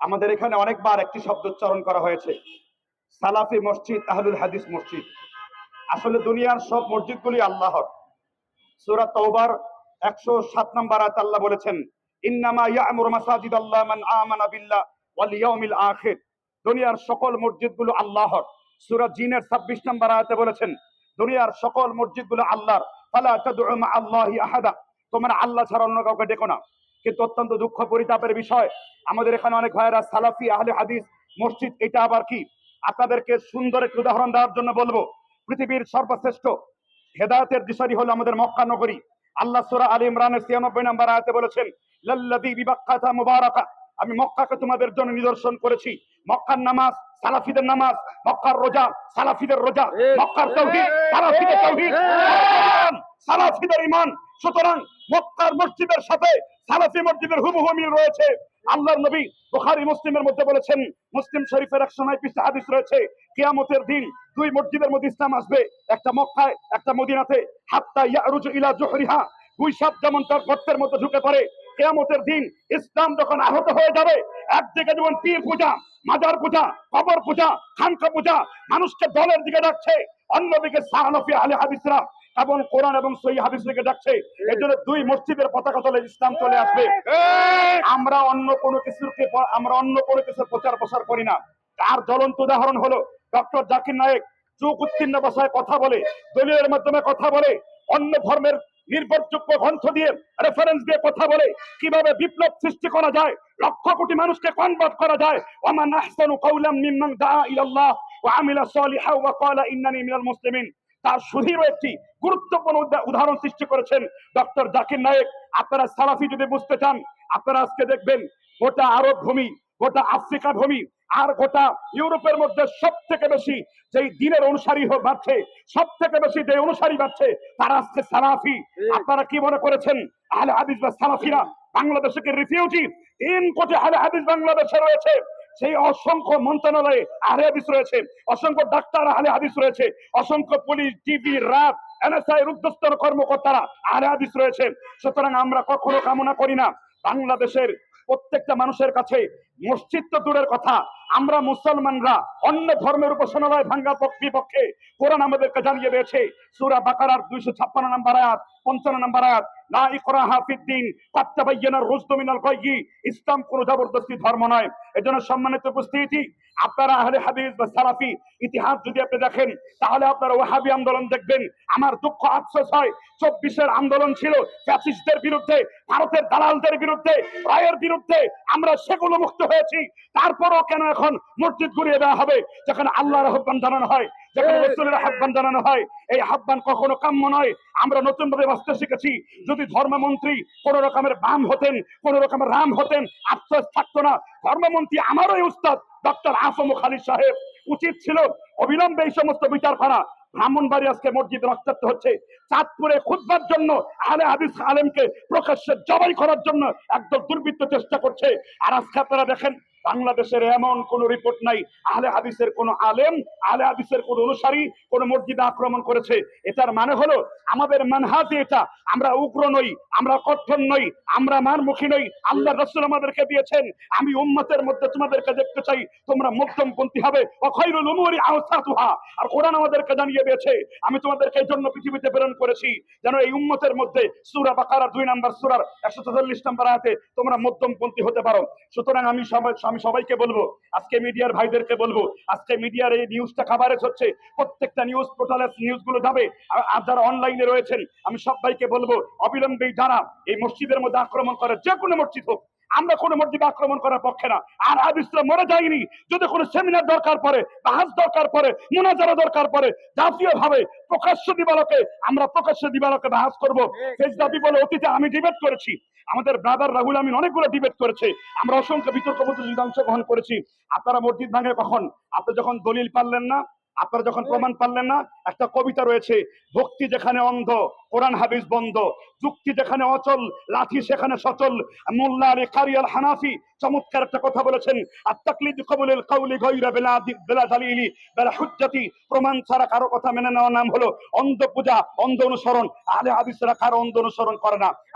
আমাদের এখানে অনেকবার একটি শব্দ উচ্চারণ করা হয়েছে। সালাফি মসজিদ, আহলুল হাদিস মসজিদ। আসলে দুনিয়ার সব মসজিদগুলি আল্লাহর। সূরা নম্বর আয়াত আল্লাহ বলেছেন, ইন্নামা ইয়ামুরু মাসাজিদ আল্লাহ মান আমানা বিল্লাহ ওয়াল ইয়াউমিল আখির। দুনিয়ার সকল মসজিদগুলো আল্লাহর। সূরা জিনের 26 নম্বর আয়াতে বলেছেন, দুনিয়ার সকল মসজিদগুলো আল্লাহর। ফালা তাদউ মা আল্লাহি আহাদা। তোমরা আল্লাহ ছাড়া অন্য কাউকে ডেকো না। কিন্তু অত্যন্ত দুঃখ পরিতাপের বিষয়। আমাদের এখানে অনেক ভাইয়েরা সালাফি, আহলে হাদিস, মসজিদ, এটা আবার কি? আপনাদেরকে সুন্দর একটি উদাহরণ দেওয়ার জন্য বলব। পৃথিবীর সর্বশ্রেষ্ঠ হেদায়তের দিশারি হলো আমাদের মক্কা নগরী। আল্লাহ সুরা আলী ইমরানের 96 নম্বর আয়তে বলেছেন লাল্লাদি বিবাক্কাতা মুবারাকা। আমি মক্কাকে তোমাদের জন্য নিদর্শন করেছি। মক্কার নামাজ সালাফিদের নামাজ মক্কার রোজা সালাফিদের রোজা মক্কার তাওহীদ সালাফিদের ইমান, সালাফিদের ঈমান। সুতরাং মক্কার মসজিদের সাথে সালাফি মসজিদের হুবহু মিল রয়েছে। আল্লাহর নবী বুখারী মুসলিমের মধ্যে বলেছেন মুসলিম শরীফের এক সময় পৃষ্ঠা হাদিস রয়েছে। কিয়ামতের দিন দুই মসজিদের মধ্যে ইসলাম আসবে। একটা মক্কায় একটা মদিনাতে। হাত্তা ইয়ারুজু ইলা জুহরিহা। দুই সাপ যেমন তার গর্তের মধ্যে ঢুকে পড়ে কেয়ামতের দিন ইসলাম যখন আহত হয়ে যাবে একদিকে যেমন পীর পূজা মাজার পূজা কবর পূজা খানকা পূজা মানুষকে দলের দিকে ডাকছে অন্যদিকে সাহানফি আলে হাদিসরা এবং কোরআন এবং সহি হাদিস দিকে ডাকছে। এর জন্য দুই মসজিদের পতাকা তলে ইসলাম চলে আসবে। আমরা অন্য কোনো কিছুকে আমরা অন্য কোনো কিছুর প্রচার প্রসার করি না। তার জ্বলন্ত উদাহরণ হলো ডক্টর জাকির নায়েক চোখ উত্তীর্ণ ভাষায় কথা বলে দলীয়ের মাধ্যমে কথা বলে অন্য ধর্মের নির্ভরযোগ্য গ্রন্থ দিয়ে রেফারেন্স দিয়ে কথা বলে কীভাবে বিপ্লব সৃষ্টি করা যায়, লক্ষ কোটি মানুষকে কনভার্ট করা যায়। ওমান আহসানু কাওলাম মিম্মান দাআ ইলাল্লাহ ওয়া আমিলা সালিহা ওয়া ক্বালা ইন্নানি মিনাল মুসলিমিন। তার সুধীরও একটি গুরুত্বপূর্ণ উদাহরণ সৃষ্টি করেছেন ডক্টর জাকির নায়েক। আপনারা সালাফি যদি বুঝতে চান, আপনারা আজকে দেখবেন গোটা আরব ভূমি, গোটা আফ্রিকা ভূমি আর গোটা ইউরোপের মধ্যে সব থেকে বেশি যেই দিনের অনুসারী বাড়ছে সব থেকে বেশি যে অনুসারী বাড়ছে তারা আজকে সালাফি। আপনারা কি মনে করেছেন? আহলে হাদিস বা সালাফিরা বাংলাদেশে কি রিফিউজি? তিন কোটি আহলে হাদিস বাংলাদেশে রয়েছে। সেই অসংখ্য মন্ত্রণালয়ে আহলে হাদিস রয়েছে অসংখ্য ডাক্তার আহলে হাদিস রয়েছে অসংখ্য পুলিশ টিভি রাত এনএসআই রুদ্ধস্তর কর্মকর্তারা আহলে হাদিস রয়েছে। সুতরাং আমরা কখনো কামনা করি না বাংলাদেশের প্রত্যেকটা মানুষের কাছে মসজিদ তো দূরের কথা। আমরা মুসলমানরা অন্য ধর্মের উপাসনালয় ভাঙ্গা পক্ষ- বিপক্ষে কোরআন আমাদেরকে জানিয়ে দিয়েছে। সুরা বাকারার দুইশো ছাপ্পান্ন নম্বর আয়াত, পঞ্চান্ন নম্বর আয়াত ইসলাম জবরদস্তি ধর্ম নয়। এজন্য সম্মানিত উপস্থিতি, আপনারা আহলে বা সালাফি, ইতিহাস যদি আপনি দেখেন, তাহলে আপনারা আন্দোলন দেখবেন। আমার দুঃখ আফসোস হয়, চব্বিশের আন্দোলন ছিল ফ্যাসিস্টদের বিরুদ্ধে, ভারতের দালালদের বিরুদ্ধে, রায়ের বিরুদ্ধে আমরা সেগুলো মুক্ত হয়েছি। তারপরও কেন এখন মসজিদ ঘুরিয়ে দেওয়া হবে? যখন আল্লাহর আহ্বান জানানো হয় যখন রসুলের আহ্বান জানানো হয় এই আহ্বান কখনো কাম্য নয়। আমরা নতুন ভাবে বাঁচতে শিখেছি। যদি ধর্মমন্ত্রী কোন রকমের বাম হতেন কোন রকমের রাম হতেন আফসোস থাকতো না। ধর্মমন্ত্রী আমারই উস্তাদ ডক্টর আসম খালিদ সাহেব। উচিত ছিল অবিলম্বে এই সমস্ত বিচার করা ব্রাহ্মণবাড়ি আজকে মসজিদ রক্তাক্ত হচ্ছে। চাঁদপুরে খুদবার জন্য আহলে হাদিস আলেমকে প্রকাশ্যে জবাই করার জন্য একদল দুর্বৃত্ত চেষ্টা করছে। আর আজকে আপনারা দেখেন বাংলাদেশের এমন কোন রিপোর্ট নাই। আহলে হাদিসের কোন আলেম, আহলে হাদিসের কোন অনুসারী কোন মসজিদে আক্রমণ করেছে। এটার মানে হলো, আমাদের মানহাজি এটা, আমরা উগ্র নই, আমরা কঠোর নই, আমরা মারমুখী নই। আল্লাহ রসুল আমাদেরকে দিয়েছেন, আমি উম্মতের মধ্যে তোমাদেরকে দেখতে চাই, তোমরা মধ্যমপন্থী হবে। অখৈরুল উমুরি আওসাতুহা। আর কোরআন আমাদেরকে জানিয়ে দিয়েছে, আমি তোমাদেরকে এই জন্য পৃথিবীতে প্রেরণ করেছি, যেন এই উম্মতের মধ্যে সূরা বাকারা দুই নাম্বার, সূরার 144 নম্বর আয়াতে তোমরা মধ্যমপন্থী হতে পারো। সুতরাং আমি সবাই আমি সবাইকে বলব, আজকে মিডিয়ার ভাইদেরকে বলব, আজকে মিডিয়ার এই নিউজটা কাভারেজ হচ্ছে, প্রত্যেকটা নিউজ পোর্টালে নিউজগুলো যাবে। আর যারা অনলাইনে রয়েছেন, আমি সবাইকে বলব অবিলম্বে যারা এই মসজিদের মধ্যে আক্রমণ করে যে কোনো মসজিদ হোক আমরা কোনো মসজিদে আক্রমণ করার পক্ষে না। আর হাদিসরা মরে যায়নি। যদি কোনো সেমিনার দরকার পড়ে বাহাজ দরকার পড়ে মুনাজারা দরকার পড়ে জাতীয় ভাবে প্রকাশ্য দিবালকে আমরা প্রকাশ্য দিবালকে বাহাজ করব। সেই দাবি বলে অতীতে আমি ডিবেট করেছি। আমাদের ব্রাদার রাহুল আমিন অনেকগুলো ডিবেট করেছে। আমরা অসংখ্য বিতর্ক প্রতিযোগিতা অংশগ্রহণ করেছি। আপনারা মসজিদ ভাঙে কখন? আপনি যখন দলিল পারলেন না আপনারা যখন প্রমাণ পারলেন না, একটা কবিতা রয়েছে, ভক্তি যেখানে অন্ধ, কোরআন হাদিস বন্ধ, যুক্তি যেখানে অচল, লাঠি সেখানে সচল, মোল্লা আলী কারিয়াল হানাফি চমৎকার একটা কথা বলেছেন আর তাকলিদ কবুলের কাউলি গইরা বেলা বেলা বেলা হুজ্জাতি প্রমাণ ছাড়া কারও কথা মেনে নেওয়ার নাম হলো অন্ধ পূজা, অন্ধ অনুসরণ আলে হাদিসরা কারও অন্ধ অনুসরণ করে না।